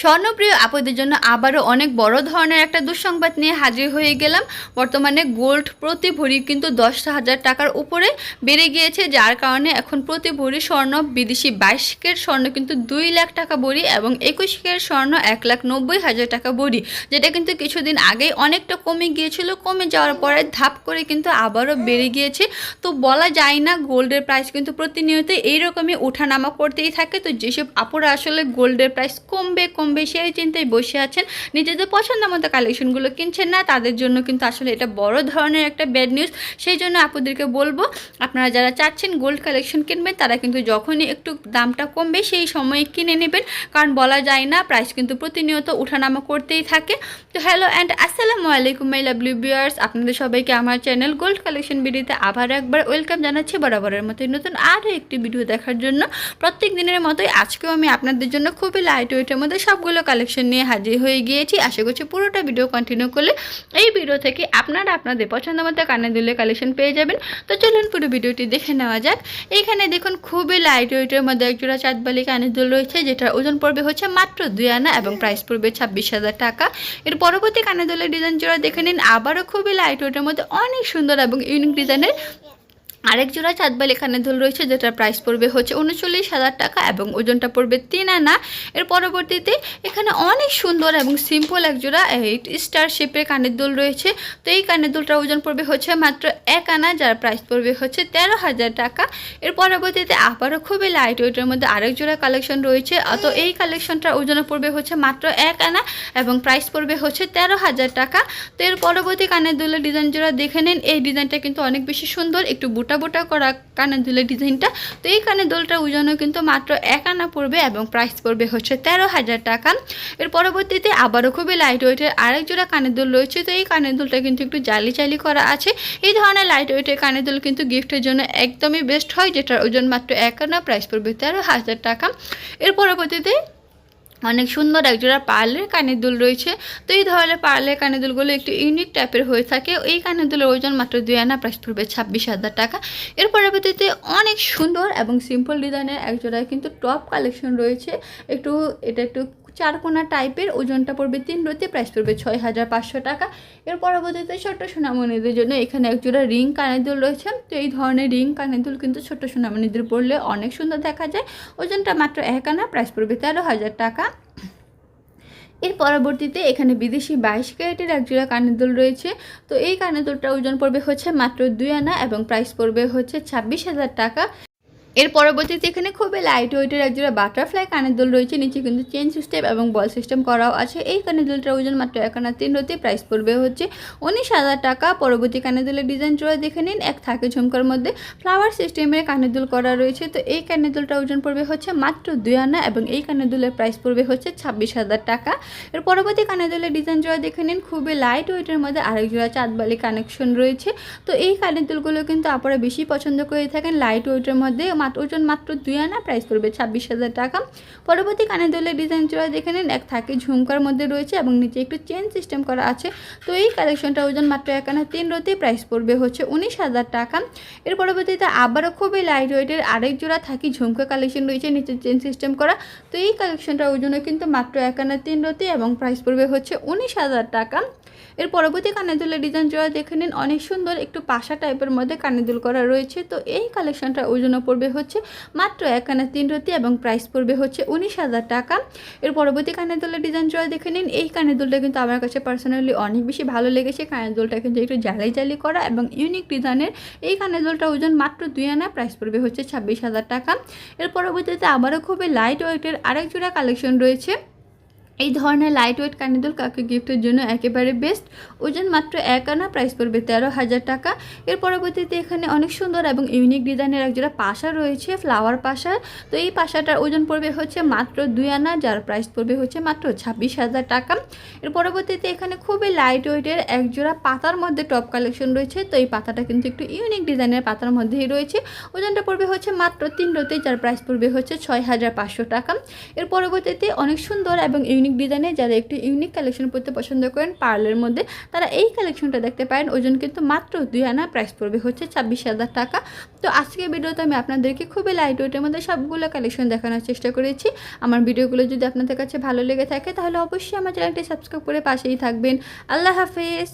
স্বর্ণপ্রিয় আপুদের জন্য আবারও অনেক বড় ধরনের একটা দুঃসংবাদ নিয়ে হাজির হয়ে গেলাম। বর্তমানে গোল্ড প্রতি ভরি কিন্তু দশ হাজার টাকার উপরে বেড়ে গিয়েছে, যার কারণে এখন প্রতি ভরি স্বর্ণ, বিদেশি বাইশ কের স্বর্ণ কিন্তু দুই লাখ টাকা বড়ি এবং একুশ কের স্বর্ণ এক লাখ নব্বই হাজার টাকা বড়ি যেটা কিন্তু কিছুদিন আগেই অনেকটা কমে গিয়েছিল। কমে যাওয়ার পরে ধাপ করে কিন্তু আবারও বেড়ে গিয়েছে। তো বলা যায় না গোল্ডের প্রাইস কিন্তু প্রতিনিয়ত এইরকমই ওঠানামা করতেই থাকে। তো যেসব আপুরা আসলে গোল্ডের প্রাইস কমবে কমবে সেই চিন্তায় বসে আছেন। নিজেদের পছন্দ মতো কালেকশনগুলো কিনছেন না, তাদের জন্য কিন্তু আসলে এটা বড় ধরনের একটা ব্যাড নিউজ সেই জন্য আপুদেরকে বলব, আপনারা যারা চাচ্ছেন গোল্ড কালেকশন কিনবেন, তারা কিন্তু যখনই একটু দামটা কমবে, সেই সময়ে কিনে নেবেন। কারণ বলা যায় না প্রাইস কিন্তু প্রতিনিয়ত ওঠানামা করতেই থাকে। তো হ্যালো অ্যান্ড আসসালামু আলাইকুম মাই লাভলি ভিউয়ার্স আপনাদের সবাইকে আমার চ্যানেল গোল্ড কালেকশন ভিডিওতে আবার একবার ওয়েলকাম জানাচ্ছি বরাবরের মতোই নতুন আরও একটি ভিডিও দেখার জন্য। প্রত্যেক দিনের মতোই আজকেও আমি আপনাদের জন্য খুবই লাইট ওয়েটের মধ্যে সবগুলো কালেকশন নিয়ে হাজির হয়ে গিয়েছি। আশা করছি পুরোটা ভিডিও কন্টিনিউ করলে এই ভিডিও থেকে আপনারা আপনাদের পছন্দ মতো কানে দুলে কালেকশন পেয়ে যাবেন। তো চলুন পুরো ভিডিওটি দেখে নেওয়া যাক। এখানে দেখুন, খুবই লাইট ওয়েটের মধ্যে একজোড়া চাঁদবালি কানের দুল রয়েছে যেটার ওজন পড়বে হচ্ছে মাত্র দুই আনা এবং প্রাইস পড়বে ছাব্বিশ হাজার টাকা। এর পরবর্তী কানের দুলের ডিজাইন জোড়া দেখে নিন। আবারও খুবই লাইট ওয়েটের মধ্যে অনেক সুন্দর এবং ইউনিক ডিজাইনের আরেক জোড়া চাঁদবালি কানের দুল রয়েছে, যেটার প্রাইস পড়বে হচ্ছে উনচল্লিশ হাজার টাকা এবং ওজনটা পড়বে তিন আনা। এর পরবর্তীতে এখানে অনেক সুন্দর এবং সিম্পল এক জোড়া এইট স্টার শেপের কানের দুল রয়েছে। তো এই কানের দুলটার ওজন পড়বে হচ্ছে মাত্র এক আনা, যার প্রাইস পড়বে হচ্ছে তেরো হাজার টাকা। এর পরবর্তীতে আবারও খুবই লাইট ওয়েটের মধ্যে আরেক জোড়া কালেকশন রয়েছে। তো এই কালেকশনটার ওজন পড়বে হচ্ছে মাত্র এক আনা এবং প্রাইস পড়বে হচ্ছে তেরো হাজার টাকা। তো এর পরবর্তী কানের দুলের ডিজাইন জোড়া দেখে নিন। এই ডিজাইনটা কিন্তু অনেক বেশি সুন্দর, একটু বুটা বুটা করা কানের দুলের ডিজাইনটা, তো এই কানের দুলটার ওজনও কিন্তু মাত্র এক আনা পড়বে এবং প্রাইস পড়বে হচ্ছে তেরো হাজার টাকা। এর পরবর্তীতে আবারও খুবই লাইট ওয়েটের আরেক জোড়া কানের দুল রয়েছে, তো এই কানের দুলটা কিন্তু একটু জালি জালি করা আছে। এই ধরনের লাইট ওয়েটের কানের দুল কিন্তু গিফটের জন্য একদমই বেস্ট হয়, যেটার ওজন মাত্র এক আনা প্রাইস পড়বে তেরো হাজার টাকা। এর পরবর্তীতে অনেক সুন্দর একজোড়া পার্লের কানের দুল রয়েছে। তো এই ধরনের পার্লের কানের দুলগুলো একটু ইউনিক টাইপের হয়ে থাকে। এই কানের দুলের ওজন মাত্র দুই আনা প্রাইস পড়বে ছাব্বিশ হাজার টাকা। এর পরবর্তীতে অনেক সুন্দর এবং সিম্পল ডিজাইনের এক একজোড়া কিন্তু টপ কালেকশন রয়েছে। একটু, এটা একটু চারকোনা টাইপের ওজনটা পড়বে তিন রতি প্রাইস পড়বে ছয় হাজার পাঁচশো টাকা। এর পরবর্তীতে ছোট্ট সোনামণিদের জন্য এখানে একজোড়া রিং কানের দুল রয়েছে। তো এই ধরনের রিং কানের দুল কিন্তু ছোট্ট সোনামণিদের পড়লে অনেক সুন্দর দেখা যায়। ওজনটা মাত্র এক আনা প্রাইস পড়বে তেরো হাজার টাকা। এর পরবর্তীতে এখানে বিদেশি বাইশ ক্যারেটের একজোড়া কানের দুল রয়েছে। তো এই কানের দুলটার ওজন পড়বে হচ্ছে মাত্র দুই আনা এবং প্রাইস পড়বে হচ্ছে ছাব্বিশ হাজার টাকা। এর পরবর্তীতে এখানে খুবই লাইট ওয়েটের একজোড়া বাটারফ্লাই কানের দুল রয়েছে। নিচে কিন্তু চেন সিস্টেম এবং বল সিস্টেম করাও আছে। এই কানের দুলটার ওজন মাত্র এক আনা তিন রতি প্রাইস পড়বে হচ্ছে উনিশ হাজার টাকা। পরবর্তী কানের দুলের ডিজাইন জোড়া দেখে নিন। এক থাকে ঝুমকার মধ্যে ফ্লাওয়ার সিস্টেমের কানের দুল করা রয়েছে। তো এই কানের দুলটার ওজন পড়বে হচ্ছে মাত্র দুই আনা এবং এই কানের দুলের প্রাইস পড়বে হচ্ছে ছাব্বিশ হাজার টাকা। এর পরবর্তী কানের দুলের ডিজাইন জোড়া দেখে নিন। খুবই লাইট ওয়েটের মধ্যে আরেক জোড়া চাঁদবালি কানেকশন রয়েছে। তো এই কানের দুলগুলো কিন্তু আপনারা বেশি পছন্দ করে থাকেন। লাইট ওয়েটের মধ্যে মাত্র ওজন মাত্র দুই আনা প্রাইস পড়বে ছাব্বিশ হাজার টাকা। পরবর্তী কানের দুলের ডিজাইন জোড়া দেখে নিন, এক থাকে ঝুমকার মধ্যে রয়েছে এবং নিচে একটু চেন সিস্টেম করা আছে। তো এই কালেকশনটা ওজন মাত্র এক আনা, তিন রতি প্রাইস পড়বে হচ্ছে উনিশ হাজার টাকা। এর পরবর্তীতে আবারও খুবই লাইট ওয়েটের আরেক জোড়া থাকি ঝুমকা কালেকশন রয়েছে, নিচে চেন সিস্টেম করা। তো এই কালেকশনটার ওজনও কিন্তু মাত্র এক আনা, তিন রতি এবং প্রাইস পড়বে হচ্ছে উনিশ হাজার টাকা। এর পরবর্তী কানের দুলের ডিজাইন জোড়া দেখে নিন। অনেক সুন্দর একটু পাশা টাইপের মধ্যে কানের দুল করা রয়েছে। তো এই কালেকশনটার ওজনও পড়বে হচ্ছে মাত্র এক কানা তিন রতি এবং প্রাইস পড়বে হচ্ছে উনিশ হাজার টাকা। এর পরবর্তী কানের দুলের ডিজাইন জোড়া দেখে নিন। এই কানের দুলটা কিন্তু আমার কাছে পার্সোনালি অনেক বেশি ভালো লেগেছে। কানের দুলটা কিন্তু একটু জ্বালাই জালি করা এবং ইউনিক ডিজাইনের এই কানের দুলটা ওজন মাত্র দুই আনা প্রাইস পড়বে হচ্ছে ছাব্বিশ হাজার টাকা। এর পরবর্তীতে আবারও খুবই লাইট ওয়েটের আরেক জোড়া কালেকশন রয়েছে। এই ধরনের লাইট ওয়েট কানিদুল কাকে গিফটের জন্য একেবারে বেস্ট ওজন মাত্র এক আনা প্রাইস পড়বে তেরো হাজার টাকা। এর পরবর্তীতে এখানে অনেক সুন্দর এবং ইউনিক ডিজাইনের একজোড়া পাশা রয়েছে ফ্লাওয়ার পাশা। তো এই পাশাটার ওজন পড়বে হচ্ছে মাত্র দুই আনা, যার প্রাইস পড়বে হচ্ছে মাত্র ছাব্বিশ হাজার টাকা। এর পরবর্তীতে এখানে খুবই লাইট ওয়েটের একজোড়া পাতার মধ্যে টপ কালেকশন রয়েছে। তো এই পাতাটা কিন্তু একটু ইউনিক ডিজাইনের পাতার মধ্যেই রয়েছে। ওজনটা পড়বে হচ্ছে মাত্র তিন রোতে, যার প্রাইস পড়বে হচ্ছে ছয় হাজার পাঁচশো টাকা। এর পরবর্তীতে অনেক সুন্দর এবং ইউনিক ইউনিক ডিজাইনে যারা একটু ইউনিক কালেকশন পড়তে পছন্দ করেন পার্লের মধ্যে, তারা এই কালেকশনটা দেখতে পারেন। ওজন কিন্তু মাত্র দুই আনা প্রাইস পড়বে হচ্ছে ছাব্বিশ হাজার টাকা। তো আজকের ভিডিওতে আমি আপনাদেরকে খুবই লাইট ওয়েটের মধ্যে সবগুলো কালেকশন দেখানোর চেষ্টা করেছি। আমার ভিডিওগুলো যদি আপনাদের কাছে ভালো লেগে থাকে, তাহলে অবশ্যই আমার চ্যানেলটি সাবস্ক্রাইব করে পাশেই থাকবেন। আল্লাহ হাফেজ।